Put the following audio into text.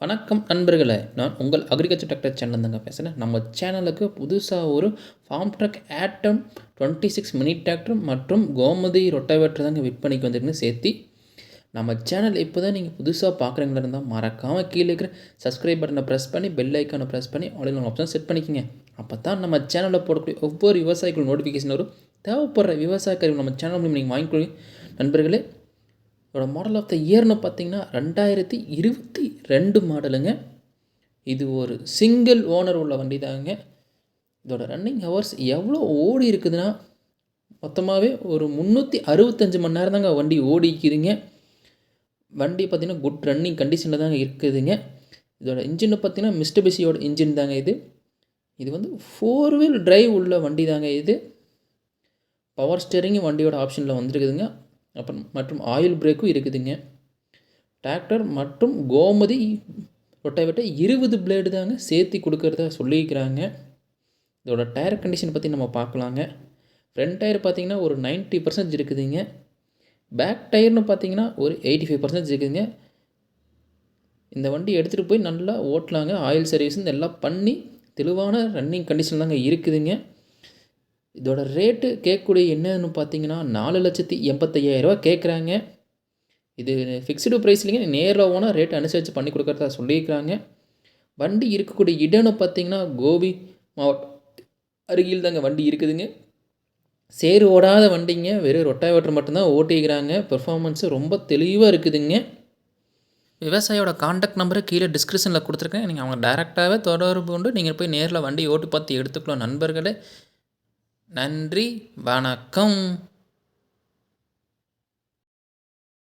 வணக்கம் நண்பர்களே நான் உங்கள் அக்ரிகல்ச்சர் டாக்டர் சேனல் தாங்க பேசுகிறேன் நம்ம சேனலுக்கு புதுசாக ஒரு Farmtrac Atom twenty six mini tractor மற்றும் கோமதி ரொட்டாவேட்டர் தாங்க விற்பனைக்கு வந்துருக்குன்னு சேர்த்தி நம்ம சேனல் இப்போ தான் நீங்கள் புதுசாக பார்க்குறீங்களா இருந்தால் மறக்காமல் கீழே இருக்கிற சப்ஸ்கிரைப் பட்டனை ப்ரெஸ் பண்ணி பெல் ஐக்கானை ப்ரெஸ் பண்ணி ஆன்லைன் ஆப்ஷன் செட் பண்ணிக்கோங்க. அப்போ தான் நம்ம சேனலில் போடக்கூடிய ஒவ்வொரு விவசாயிகள் நோட்டிஃபிகேஷன் வரும். தேவைப்படுற விவசாய கருவி நம்ம சேனல் மூலம் நீங்கள் வாங்கிக்கொள்ளி நண்பர்களே இதோட மாடல் ஆஃப் த இயர்னு பார்த்தீங்கன்னா ரெண்டாயிரத்தி இருபத்தி ரெண்டு மாடலுங்க இது ஒரு சிங்கிள் ஓனர் உள்ள வண்டி தாங்க. இதோட ரன்னிங் ஹவர்ஸ் எவ்வளோ ஓடி இருக்குதுன்னா மொத்தமாகவே ஒரு முந்நூற்றி அறுபத்தஞ்சு மணி நேரம் தாங்க வண்டி ஓடிக்குதுங்க. வண்டி பார்த்திங்கன்னா குட் ரன்னிங் கண்டிஷனில் தாங்க இருக்குதுங்க. இதோட இன்ஜினை பார்த்தீங்கன்னா மிஸ்டபிசியோட இன்ஜின் தாங்க இது. இது வந்து ஃபோர் வீல் டிரைவ் உள்ள வண்டி தாங்க இது. பவர் ஸ்டேரிங் வண்டியோட ஆப்ஷனில் வந்துருக்குதுங்க. அப்புறம் மற்றும் ஆயில் பிரேக்கும் இருக்குதுங்க. டிராக்டர் மற்றும் கோமதி ரொட்டாவேட்டை இருபது பிளேடு தாங்க சேர்த்து கொடுக்குறதா சொல்லியிருக்கிறாங்க. இதோட டயர் கண்டிஷன் பற்றி நம்ம பார்க்கலாங்க. ஃப்ரண்ட் டயர் பார்த்தீங்கன்னா ஒரு 90% பர்சன்டேஜ் இருக்குதுங்க. பேக் டயர்னு பார்த்தீங்கன்னா ஒரு எயிட்டி ஃபைவ் பர்சன்டேஜ் இருக்குதுங்க. இந்த வண்டி எடுத்துகிட்டு போய் நல்லா ஓட்டலாங்க. ஆயில் சர்வீஸ் எல்லாம் பண்ணி தெளிவான ரன்னிங் கண்டிஷன் தாங்க இருக்குதுங்க. இதோட ரேட்டு கேட்கக்கூடிய என்னன்னு பார்த்தீங்கன்னா நாலு லட்சத்தி எண்பத்தையாயிரரூவா கேட்குறாங்க. இது ஃபிக்ஸ்டு ப்ரைஸ்லிங்க நேரில் ஓனால் ரேட் அனுசரித்து பண்ணி கொடுக்குறதா சொல்லியிருக்கிறாங்க. வண்டி இருக்கக்கூடிய இடம்னு பார்த்தீங்கன்னா கோபி மாவட்டம் அருகில் தாங்க வண்டி இருக்குதுங்க. சேர் ஓடாத வண்டிங்க வெறும் ரொட்டாவேட்டர் மட்டும்தான் ஓட்டிக்கிறாங்க. பெர்ஃபார்மன்ஸு ரொம்ப தெளிவாக இருக்குதுங்க. விவசாயியோட காண்டாக்ட் நம்பரை கீழே டிஸ்கிரிப்ஷனில் கொடுத்துருக்கேன். நீங்கள் அவங்க டேரெக்டாகவே தொடர்பு கொண்டு நீங்கள் போய் நேரில் வண்டி ஓட்டி பார்த்து எடுத்துக்கலாம் நண்பர்களே நன்றி வணக்கம்.